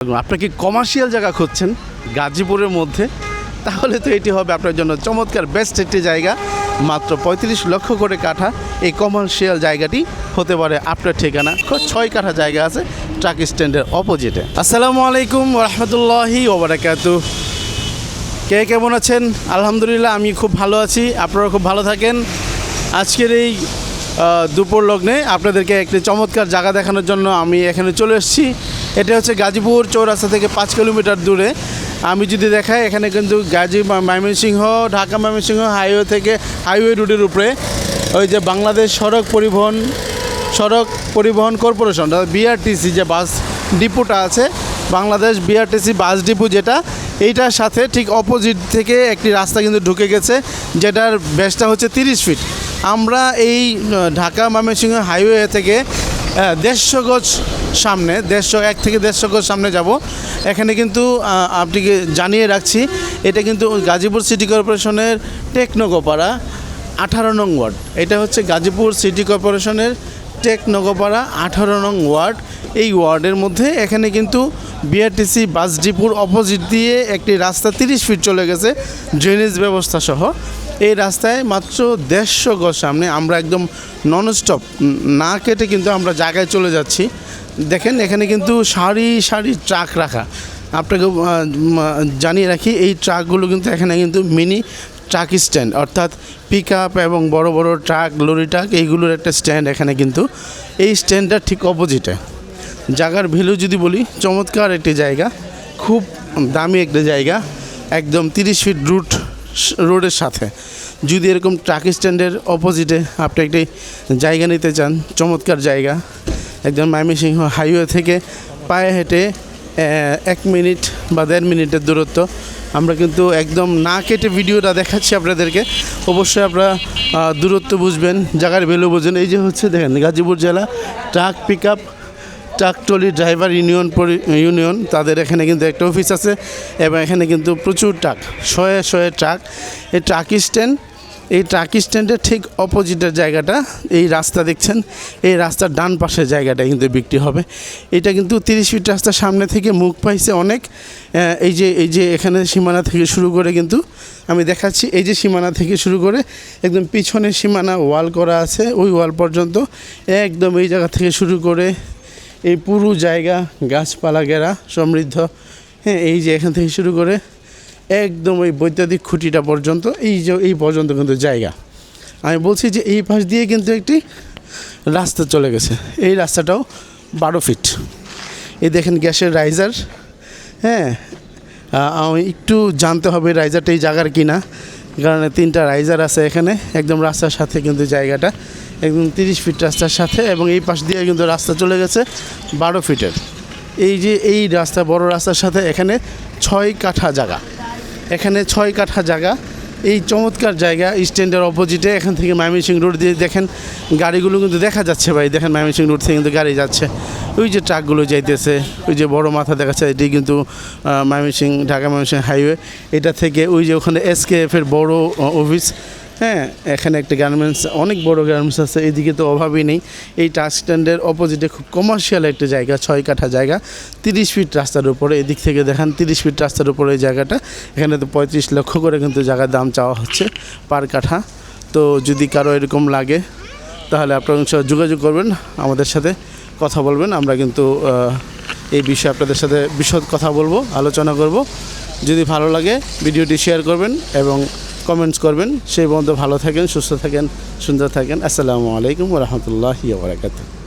আপনি কি কমার্শিয়াল জায়গা খুঁজছেন গাজীপুরের মধ্যে? তাহলে তো এটি হবে আপনার জন্য চমৎকার বেস্ট একটি জায়গা। মাত্র পঁয়ত্রিশ লক্ষ করে কাঠা এই কমার্শিয়াল জায়গাটি হতে পারে আপনার ঠিকানা। ছয় কাঠা জায়গা আছে ট্রাক স্ট্যান্ডের অপোজিটে আসসালামু আলাইকুম রহমতুল্লাহি ওবরাকাতু কে কেমন আছেন? আলহামদুলিল্লাহ, আমি খুব ভালো আছি। আপনারা খুব ভালো থাকেন। আজকের এই দুপুর লগ্নে আপনাদেরকে একটি চমৎকার জায়গা দেখানোর জন্য আমি এখানে চলে এসেছি। এটা হচ্ছে গাজীপুর চৌরাস্তা থেকে পাঁচ কিলোমিটার দূরে। আমি যদি দেখাই, এখানে কিন্তু গাজী ময়মনসিংহ, ঢাকা ময়মনসিংহ হাইওয়ে থেকে হাইওয়ে রুটের উপরে। ওই যে বাংলাদেশ সড়ক পরিবহন সড়ক পরিবহন কর্পোরেশন বিআরটিসি যে বাস ডিপোটা আছে, বাংলাদেশ বিআরটিসি বাস ডিপো যেটা, এইটার সাথে ঠিক অপোজিট থেকে একটি রাস্তা কিন্তু ঢুকে গেছে, যেটার বেসটা হচ্ছে তিরিশ ফিট আমরা এই ঢাকা ময়মনসিংহ হাইওয়ে থেকে দেড়শো গজ সামনে, দেড়শো, এক থেকে দেড়শো গজ সামনে যাব। এখানে কিন্তু আপনাকে জানিয়ে রাখছি, এটা কিন্তু গাজীপুর সিটি কর্পোরেশনের টেকনোগোপাড়া, আঠারো নং ওয়ার্ড। এটা হচ্ছে গাজীপুর সিটি কর্পোরেশনের টেকনগরপাড়া আঠারো নং ওয়ার্ড। এই ওয়ার্ডের মধ্যে এখানে কিন্তু বিআরটিসি বাস ডিপুর অপোজিট দিয়ে একটি রাস্তা তিরিশ ফিট চলে গেছে ড্রেনেজ ব্যবস্থা সহ। এই রাস্তায় মাত্র দেড়শো গজ সামনে আমরা একদম ননস্টপ না কেটে কিন্তু আমরা জায়গায় চলে যাচ্ছি। দেখেন, এখানে কিন্তু সারি সারি ট্রাক রাখা। আপনাকে জানিয়ে রাখি, এই ট্রাকগুলো কিন্তু এখানে কিন্তু মিনি ট্রাক স্ট্যান্ড, অর্থাৎ পিক আপ এবং বড় বড় ট্রাক লরি ট্রাক, এইগুলোর একটা স্ট্যান্ড এখানে কিন্তু। এই স্ট্যান্ডটা ঠিক অপোজিটে জায়গার ভ্যালু যদি বলি, চমৎকার একটি জায়গা, খুব দামি একটা জায়গা, একদম তিরিশ ফিট রুট রোডের সাথে। যদি এরকম ট্রাক স্ট্যান্ডের অপোজিটে আপনি একটি জায়গা নিতে চান, চমৎকার জায়গা, একদম ময়মনসিংহ হাইওয়ে থেকে পায়ে হেঁটে এক মিনিট বা দেড় মিনিটের দূরত্ব। আমরা কিন্তু একদম না কেটে ভিডিওটা দেখাচ্ছি আপনাদেরকে। অবশ্যই আপনারা দূরত্ব বুঝবেন, জায়গার ভ্যালু বুঝবেন। এই যে হচ্ছে দেখেন গাজীপুর জেলা, truck pick up truck trolley driver union union, তাদের এখানে কিন্তু একটা অফিস আছে এবং এখানে কিন্তু প্রচুর ট্রাক, শয়ে শয়ে ট্রাক। এই ট্রাক স্ট্যান্ড, এই ট্রাক স্ট্যান্ডের ঠিক অপোজিটের জায়গাটা, এই রাস্তা দেখছেন, এই রাস্তার ডান পাশের জায়গাটা কিন্তু বিক্রি হবে। এটা কিন্তু তিরিশ ফিট রাস্তার সামনে থেকে মুখ পাইছে অনেক। এই যে এই যে এখানে সীমানা থেকে শুরু করে কিন্তু আমি দেখাচ্ছি, এই যে সীমানা থেকে শুরু করে একদম পিছনে সীমানা ওয়াল করা আছে, ওই ওয়াল পর্যন্ত একদম এই জায়গা থেকে শুরু করে এই পুরো জায়গা, গাছপালা ঘেরা, সমৃদ্ধ। হ্যাঁ এই যে এখান থেকে শুরু করে একদম ওই বৈদ্যুতিক খুঁটিটা পর্যন্ত, এই যে, এই পর্যন্ত কিন্তু জায়গা। আমি বলছি যে এই পাশ দিয়ে কিন্তু একটি রাস্তা চলে গেছে। এই রাস্তাটাও বারো ফিট। এই দেখেন গ্যাসের রাইজার। হ্যাঁ আমি একটু জানতে হবে রাইজারটা এই জায়গার কিনা। কারণ তিনটা রাইজার আছে এখানে। একদম রাস্তার সাথে কিন্তু জায়গাটা। একদম তিরিশ ফিট রাস্তার সাথে এবং এই পাশ দিয়ে কিন্তু রাস্তা চলে গেছে বারো ফিটের এই যে এই রাস্তা, বড় রাস্তার সাথে এখানে ছয় কাঠা জায়গা। এখানে ছয় কাঠা জায়গা। এই চমৎকার জায়গা স্ট্যান্ডের অপোজিটে এখান থেকে ময়মনসিং রোড দিয়ে দেখেন গাড়িগুলো কিন্তু দেখা যাচ্ছে ভাই। দেখেন ময়মনসিং রোড থেকে কিন্তু গাড়ি যাচ্ছে। ওই যে ট্রাকগুলো যাইতেছে, ওই যে বড় মাথা দেখাচ্ছে, এটি কিন্তু ময়মনসিং ঢাকা ময়মনসিং হাইওয়ে এটা থেকে ওই যে ওখানে এসকেএফের বড় অফিস হ্যাঁ এখানে একটা গার্মেন্টস অনেক বড় গার্মেন্টস আছে, এদিকে তো অভাবই নেই। এই ট্রাক স্ট্যান্ডের অপোজিটে খুব কমার্শিয়াল একটা জায়গা, ছয় কাঠা জায়গা, তিরিশ ফিট রাস্তার উপরে, এদিক থেকে দেখান, তিরিশ ফিট রাস্তার উপরে এই জায়গাটা। এখানে তো পঁয়ত্রিশ লক্ষ করে কিন্তু জায়গার দাম চাওয়া হচ্ছে পার কাঠা। তো যদি কারও এরকম লাগে, তাহলে আপনার যোগাযোগ করবেন, আমাদের সাথে কথা বলবেন। আমরা কিন্তু এই বিষয়ে আপনাদের সাথে বিশদ কথা বলব, আলোচনা করব। যদি ভালো লাগে, ভিডিওটি শেয়ার করবেন এবং কমেন্টস করবেন। সেই পর্যন্ত ভালো থাকেন সুস্থ থাকেন সুন্দর থাকেন। আসসালামু আলাইকুম রহমতুল্লাহ বারাকাতুহ।